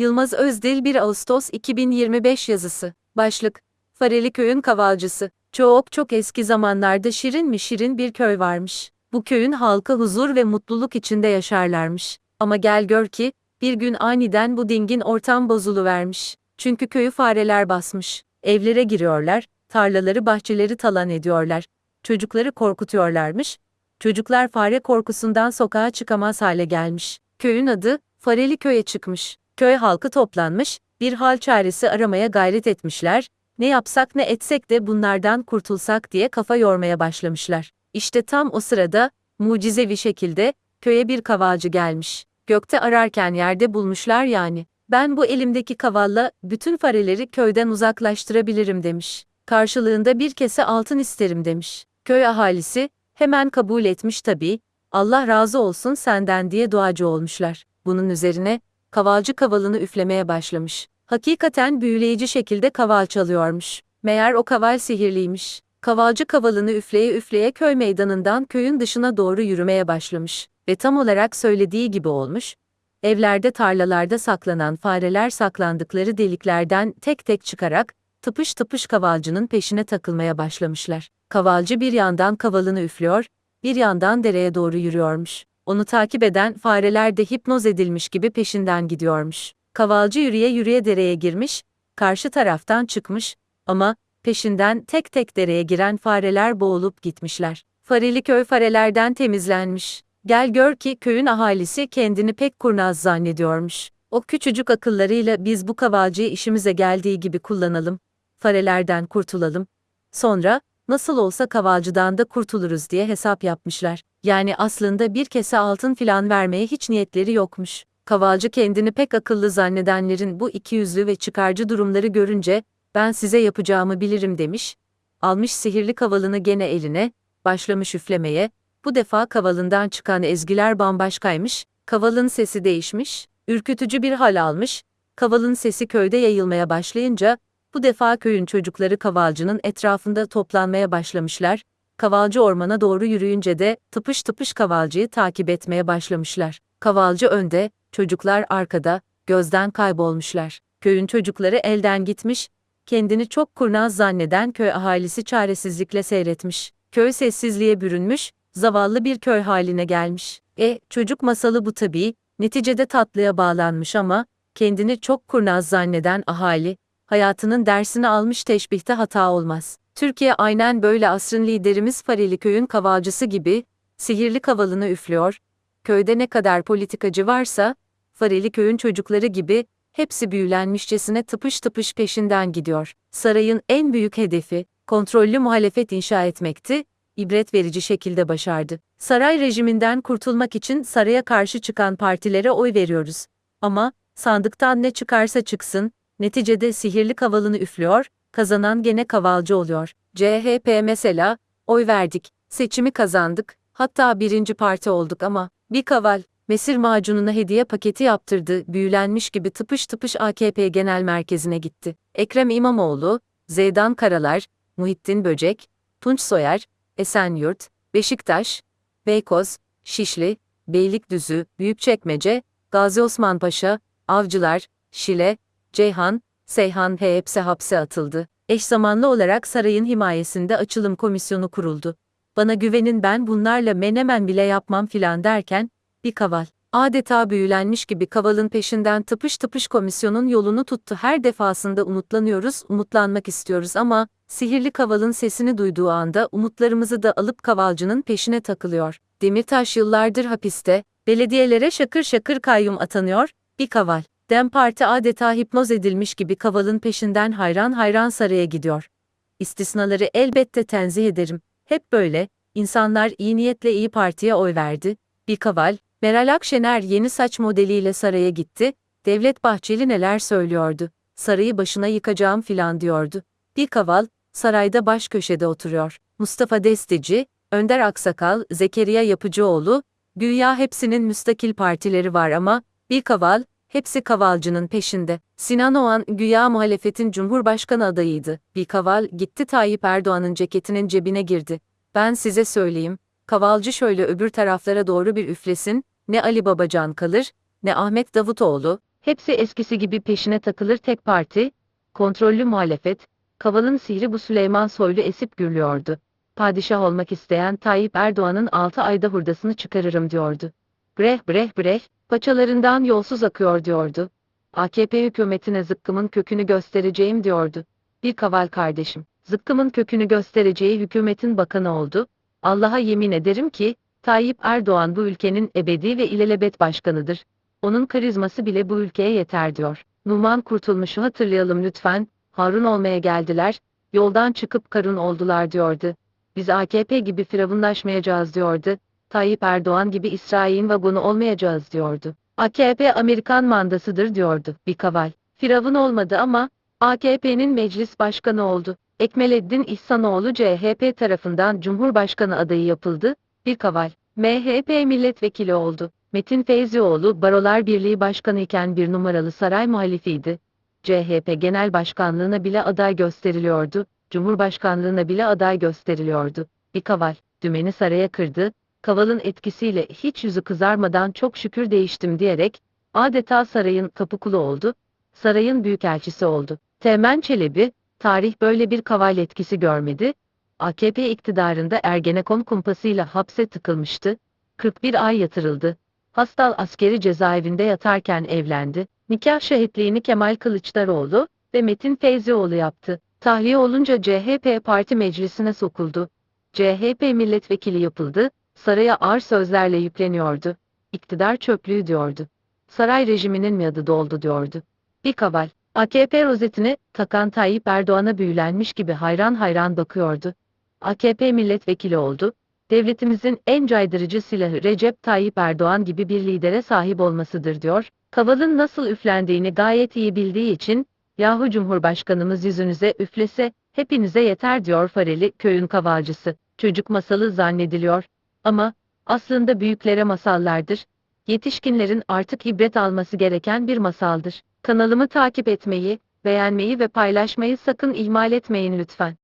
Yılmaz Özdil 1 Ağustos 2025 yazısı. Başlık. Fareli köyün kavalcısı. Çok çok eski zamanlarda şirin mi şirin bir köy varmış. Bu köyün halkı huzur ve mutluluk içinde yaşarlarmış. Ama gel gör ki, bir gün aniden bu dingin ortam bozuluvermiş. Çünkü köyü fareler basmış. Evlere giriyorlar, tarlaları bahçeleri talan ediyorlar. Çocukları korkutuyorlarmış. Çocuklar fare korkusundan sokağa çıkamaz hale gelmiş. Köyün adı, Fareli Köy'e çıkmış. Köy halkı toplanmış, bir hal çaresi aramaya gayret etmişler, ne yapsak ne etsek de bunlardan kurtulsak diye kafa yormaya başlamışlar. İşte tam o sırada, mucizevi şekilde, köye bir kavalcı gelmiş. Gökte ararken yerde bulmuşlar yani. Ben bu elimdeki kavalla bütün fareleri köyden uzaklaştırabilirim demiş. Karşılığında bir kese altın isterim demiş. Köy ahalisi, hemen kabul etmiş tabii, Allah razı olsun senden diye duacı olmuşlar. Bunun üzerine, kavalcı kavalını üflemeye başlamış. Hakikaten büyüleyici şekilde kaval çalıyormuş. Meğer o kaval sihirliymiş. Kavalcı kavalını üfleye üfleye köy meydanından köyün dışına doğru yürümeye başlamış. Ve tam olarak söylediği gibi olmuş. Evlerde tarlalarda saklanan fareler saklandıkları deliklerden tek tek çıkarak, tıpış tıpış kavalcının peşine takılmaya başlamışlar. Kavalcı bir yandan kavalını üflüyor, bir yandan dereye doğru yürüyormuş. Onu takip eden fareler de hipnoz edilmiş gibi peşinden gidiyormuş. Kavalcı yürüye yürüye dereye girmiş, karşı taraftan çıkmış ama peşinden tek tek dereye giren fareler boğulup gitmişler. Fareli köy farelerden temizlenmiş. Gel gör ki köyün ahalisi kendini pek kurnaz zannediyormuş. O küçücük akıllarıyla biz bu kavalcıyı işimize geldiği gibi kullanalım, farelerden kurtulalım. Sonra, nasıl olsa kavalcıdan da kurtuluruz diye hesap yapmışlar. Yani aslında bir kese altın filan vermeye hiç niyetleri yokmuş. Kavalcı kendini pek akıllı zannedenlerin bu ikiyüzlü ve çıkarcı durumları görünce, ben size yapacağımı bilirim demiş, almış sihirli kavalını gene eline, başlamış üflemeye, bu defa kavalından çıkan ezgiler bambaşkaymış, kavalın sesi değişmiş, ürkütücü bir hal almış, kavalın sesi köyde yayılmaya başlayınca, bu defa köyün çocukları kavalcının etrafında toplanmaya başlamışlar, kavalcı ormana doğru yürüyünce de tıpış tıpış kavalcıyı takip etmeye başlamışlar. Kavalcı önde, çocuklar arkada, gözden kaybolmuşlar. Köyün çocukları elden gitmiş, kendini çok kurnaz zanneden köy ahalisi çaresizlikle seyretmiş. Köy sessizliğe bürünmüş, zavallı bir köy haline gelmiş. E, çocuk masalı bu tabii, neticede tatlıya bağlanmış ama, kendini çok kurnaz zanneden ahali, hayatının dersini almış teşbihte hata olmaz. Türkiye aynen böyle asrın liderimiz Fareli köyün kavalcısı gibi, sihirli kavalını üflüyor, köyde ne kadar politikacı varsa, Fareli köyün çocukları gibi, hepsi büyülenmişçesine tıpış tıpış peşinden gidiyor. Sarayın en büyük hedefi, kontrollü muhalefet inşa etmekti, ibret verici şekilde başardı. Saray rejiminden kurtulmak için saraya karşı çıkan partilere oy veriyoruz. Ama, sandıktan ne çıkarsa çıksın, neticede sihirli kavalını üflüyor, kazanan gene kavalcı oluyor. CHP mesela, oy verdik, seçimi kazandık, hatta birinci parti olduk ama, bir kaval, mesir macununa hediye paketi yaptırdı, büyülenmiş gibi tıpış tıpış AKP Genel Merkezi'ne gitti. Ekrem İmamoğlu, Zeydan Karalar, Muhittin Böcek, Tunç Soyer, Esenyurt, Beşiktaş, Beykoz, Şişli, Beylikdüzü, Büyükçekmece, Gazi Osman Paşa, Avcılar, Şile, Ceyhan, Seyhan hepsi hapse atıldı. Eş zamanlı olarak sarayın himayesinde açılım komisyonu kuruldu. Bana güvenin ben bunlarla menemen bile yapmam filan derken, bir kaval. Adeta büyülenmiş gibi kavalın peşinden tıpış tıpış komisyonun yolunu tuttu. Her defasında umutlanıyoruz, umutlanmak istiyoruz ama, sihirli kavalın sesini duyduğu anda umutlarımızı da alıp kavalcının peşine takılıyor. Demirtaş yıllardır hapiste, belediyelere şakır şakır kayyum atanıyor, bir kaval. Dem Parti adeta hipnoz edilmiş gibi kavalın peşinden hayran hayran saraya gidiyor. İstisnaları elbette tenzih ederim. Hep böyle, insanlar iyi niyetle iyi partiye oy verdi. Bir kaval, Meral Akşener yeni saç modeliyle saraya gitti, Devlet Bahçeli neler söylüyordu. Sarayı başına yıkacağım filan diyordu. Bir kaval, sarayda baş köşede oturuyor. Mustafa Destici, Önder Aksakal, Zekeriya Yapıcıoğlu, güya hepsinin müstakil partileri var ama, bir kaval, hepsi kavalcının peşinde. Sinan Oğan güya muhalefetin cumhurbaşkanı adayıydı. Bir kaval gitti Tayyip Erdoğan'ın ceketinin cebine girdi. Ben size söyleyeyim, kavalcı şöyle öbür taraflara doğru bir üflesin, ne Ali Babacan kalır, ne Ahmet Davutoğlu, Hepsi eskisi gibi peşine takılır tek parti, kontrollü muhalefet, Kaval'ın sihri bu Süleyman Soylu esip gürlüyordu. Padişah olmak isteyen Tayyip Erdoğan'ın 6 ayda hurdasını çıkarırım diyordu. Breh breh breh, paçalarından yolsuz akıyor diyordu. AKP hükümetine zıkkımın kökünü göstereceğim diyordu. Bir kaval kardeşim, zıkkımın kökünü göstereceği hükümetin bakanı oldu. Allah'a yemin ederim ki, Tayyip Erdoğan bu ülkenin ebedi ve ilelebet başkanıdır. Onun karizması bile bu ülkeye yeter diyor. Numan Kurtulmuş'u hatırlayalım lütfen, Harun olmaya geldiler, yoldan çıkıp karun oldular diyordu. Biz AKP gibi firavunlaşmayacağız diyordu. Tayyip Erdoğan gibi İsrail'in vagonu olmayacağız diyordu. AKP Amerikan mandasıdır diyordu bir kaval. Firavun olmadı ama AKP'nin meclis başkanı oldu. Ekmeleddin İhsanoğlu CHP tarafından Cumhurbaşkanı adayı yapıldı, bir kaval. MHP milletvekili oldu. Metin Feyzioğlu Barolar Birliği Başkanı iken bir numaralı saray muhalifiydi. CHP Genel Başkanlığına bile aday gösteriliyordu, Cumhurbaşkanlığına bile aday gösteriliyordu. Bir kaval, dümeni saraya kırdı, kavalın etkisiyle hiç yüzü kızarmadan çok şükür değiştim diyerek, adeta sarayın kapı oldu, sarayın büyükelçisi oldu. Teğmen Çelebi, tarih böyle bir kaval etkisi görmedi, AKP iktidarında Ergenekon kumpasıyla hapse tıkılmıştı, 41 ay yatırıldı. Hastal askeri cezaevinde yatarken evlendi. Nikah şahitliğini Kemal Kılıçdaroğlu ve Metin Feyzioğlu yaptı. Tahliye olunca CHP parti meclisine sokuldu. CHP milletvekili yapıldı, saraya ağır sözlerle yükleniyordu. İktidar çöplüğü diyordu. Saray rejiminin miadı doldu diyordu. Bir kaval, AKP rozetini takan Tayyip Erdoğan'a büyülenmiş gibi hayran hayran bakıyordu. AKP milletvekili oldu, devletimizin en caydırıcı silahı Recep Tayyip Erdoğan gibi bir lidere sahip olmasıdır diyor. Kavalın nasıl üflendiğini gayet iyi bildiği için, yahu Cumhurbaşkanımız yüzünüze üflese, hepinize yeter diyor Fareli köyün kavalcısı. Çocuk masalı zannediliyor. Ama, aslında büyüklere masallardır. Yetişkinlerin artık ibret alması gereken bir masaldır. Kanalımı takip etmeyi, beğenmeyi ve paylaşmayı sakın ihmal etmeyin lütfen.